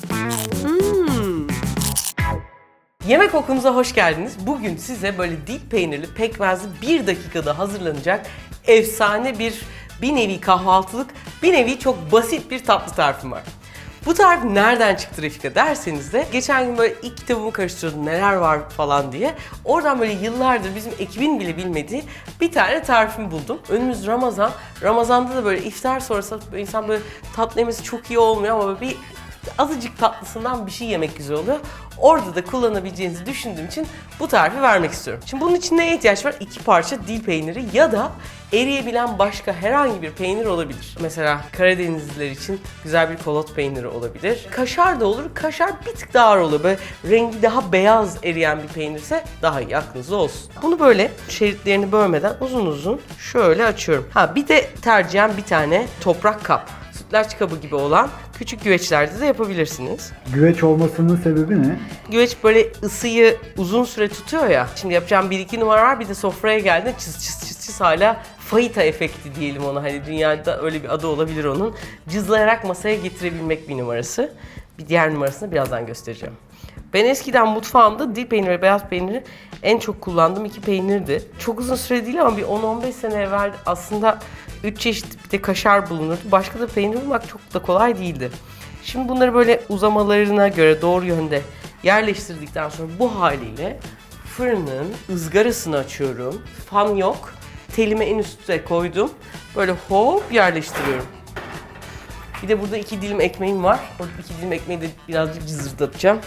Hmm. Yemek okumuza hoş geldiniz. Bugün size böyle dil peynirli pekmezli bir dakikada hazırlanacak efsane bir bir nevi kahvaltılık, bir nevi çok basit bir tatlı tarifim var. Bu tarif nereden çıktı Refika derseniz de geçen gün böyle ilk kitabımı karıştırıyordum neler var falan diye. Oradan böyle yıllardır bizim ekibin bile bilmediği bir tane tarifimi buldum. Önümüz Ramazan. Ramazan'da da böyle iftar sonrası insan böyle tatlı yemesi çok iyi olmuyor ama bir azıcık tatlısından bir şey yemek güzel oluyor. Orada da kullanabileceğinizi düşündüğüm için bu tarifi vermek istiyorum. Şimdi bunun için neye ihtiyaç var? İki parça dil peyniri ya da eriyebilen başka herhangi bir peynir olabilir. Mesela Karadenizliler için güzel bir kolot peyniri olabilir. Kaşar da olur. Kaşar bir tık daha ağır olur. Böyle rengi daha beyaz eriyen bir peynirse daha iyi aklınızda olsun. Bunu böyle şeritlerini bölmeden uzun uzun şöyle açıyorum. Ha bir de tercihen bir tane toprak kap sütlaç kabı gibi olan küçük güveçlerde de yapabilirsiniz. Güveç olmasının sebebi ne? Güveç böyle ısıyı uzun süre tutuyor ya. Şimdi yapacağım bir iki numara var bir de sofraya geldiğinde çıs çıs çıs çıs hala fayita efekti diyelim ona. Hani dünyada öyle bir adı olabilir onun. Cızlayarak masaya getirebilmek bir numarası. Bir diğer numarasını birazdan göstereceğim. Ben eskiden mutfağımda dil peyniri ve beyaz peyniri en çok kullandığım iki peynirdi. Çok uzun süre değil ama bir 10-15 sene evvel aslında 3 çeşit bir de kaşar bulunurdu. Başka da peynir bulmak çok da kolay değildi. Şimdi bunları böyle uzamalarına göre doğru yönde yerleştirdikten sonra bu haliyle fırının ızgarasını açıyorum. Fan yok. Telimi en üste koydum. Böyle hop yerleştiriyorum. Bir de burada iki dilim ekmeğim var. O iki dilim ekmeği de birazcık cızırdatacağım.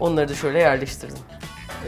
Onları da şöyle yerleştirdim.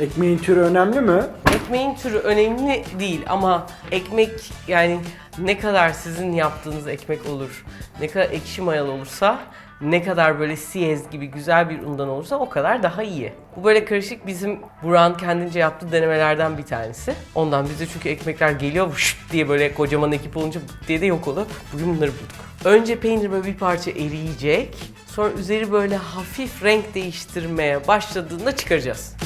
Ekmeğin türü önemli mi? Ekmeğin türü önemli değil ama ekmek yani ne kadar sizin yaptığınız ekmek olur, ne kadar ekşi mayalı olursa, ne kadar böyle siyez gibi güzel bir undan olursa o kadar daha iyi. Bu böyle karışık bizim Burak'ın kendince yaptığı denemelerden bir tanesi. Ondan bizde çünkü ekmekler geliyor vışt diye böyle kocaman ekip olunca diye de yok olup bugün bunları bulduk. Önce peynir böyle bir parça eriyecek. Sonra üzeri böyle hafif renk değiştirmeye başladığında çıkaracağız.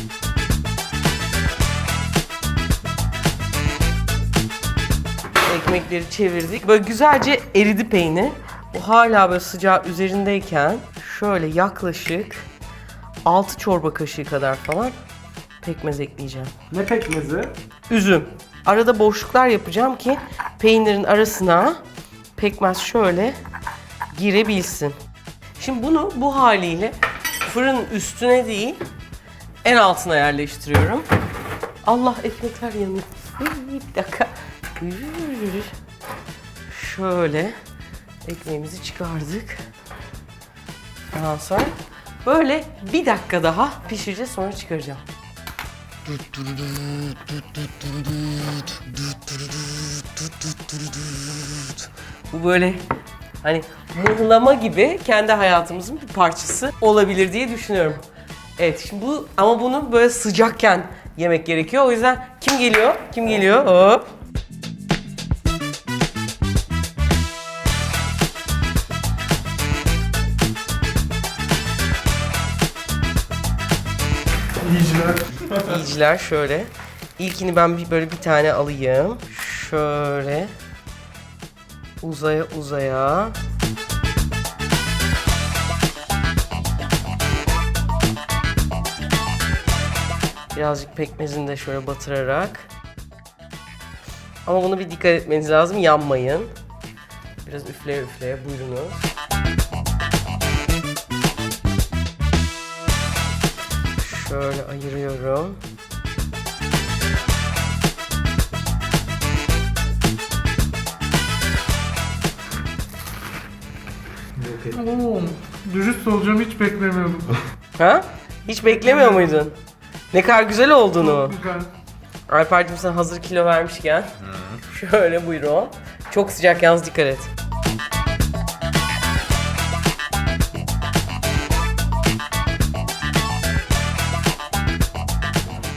ekmekleri çevirdik. Böyle güzelce eridi peynir. Bu hala böyle sıcağı üzerindeyken şöyle yaklaşık 6 çorba kaşığı kadar falan pekmez ekleyeceğim. Ne pekmezi? Üzüm. Arada boşluklar yapacağım ki peynirin arasına pekmez şöyle girebilsin. Şimdi bunu bu haliyle fırın üstüne değil en altına yerleştiriyorum. Allah ekmekler yanıyor. Bir dakika. Şöyle ekmeğimizi çıkardık. Ondan sonra böyle bir dakika daha pişireceğiz sonra çıkaracağım. Bu böyle hani mıhlama gibi kendi hayatımızın bir parçası olabilir diye düşünüyorum. Evet şimdi bu ama bunu böyle sıcakken yemek gerekiyor. O yüzden kim geliyor? Kim geliyor? Hop. İyiciler şöyle. İlkini ben bir böyle bir tane alayım. Şöyle. Uzaya uzaya. Birazcık pekmezini de şöyle batırarak. Ama bunu bir dikkat etmeniz lazım. Yanmayın. Biraz üfleye üfleye buyurunuz. Şöyle ayırıyorum. Oo, dürüst olacağım hiç beklemiyordum. Ha? Hiç beklemiyor muydun? Ne kadar güzel olduğunu. Güzel. Alper'cim sen hazır kilo vermişken. Şöyle buyurun. Çok sıcak yalnız dikkat et.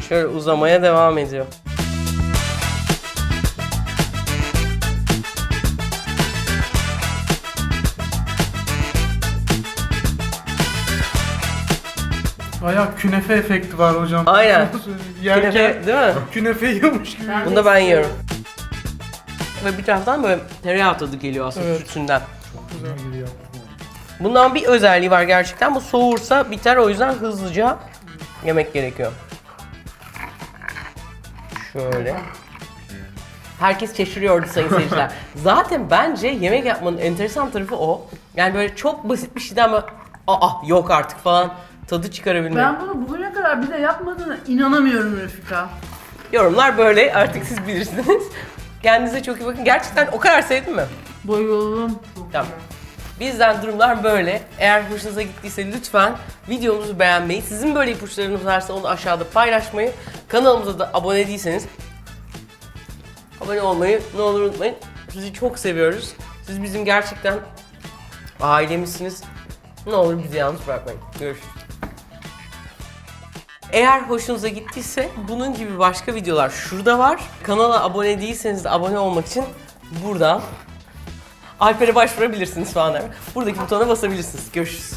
Şöyle uzamaya devam ediyor. Bayağı künefe efekti var hocam. Aynen. Yerken Künefe, değil mi? künefe yiyormuş gibi. Bunu da ben yiyorum. Ve bir taraftan böyle tereyağı tadı geliyor aslında Evet. sütünden. Güzel. Bundan bir özelliği var gerçekten. Bu soğursa biter o yüzden hızlıca yemek gerekiyor. Şöyle. Herkes şaşırıyordu sayın seyirciler. Zaten bence yemek yapmanın enteresan tarafı o. Yani böyle çok basit bir şeyden ama aa yok artık falan tadı çıkarabilmek. Ben bunu bugüne kadar bir de yapmadığına inanamıyorum Refika. Yorumlar böyle artık siz bilirsiniz. Kendinize çok iyi bakın. Gerçekten o kadar sevdin mi? Bayıldım. Tamam. Bizden durumlar böyle. Eğer hoşunuza gittiyse lütfen videomuzu beğenmeyi, sizin böyle ipuçlarınız varsa onu aşağıda paylaşmayı, kanalımıza da abone değilseniz abone olmayı ne olur unutmayın. Sizi çok seviyoruz. Siz bizim gerçekten ailemizsiniz. Ne olur bizi yalnız bırakmayın. Görüşürüz. Eğer hoşunuza gittiyse bunun gibi başka videolar şurada var. Kanala abone değilseniz de abone olmak için buradan Alper'e başvurabilirsiniz falan. Buradaki butona basabilirsiniz. Görüşürüz.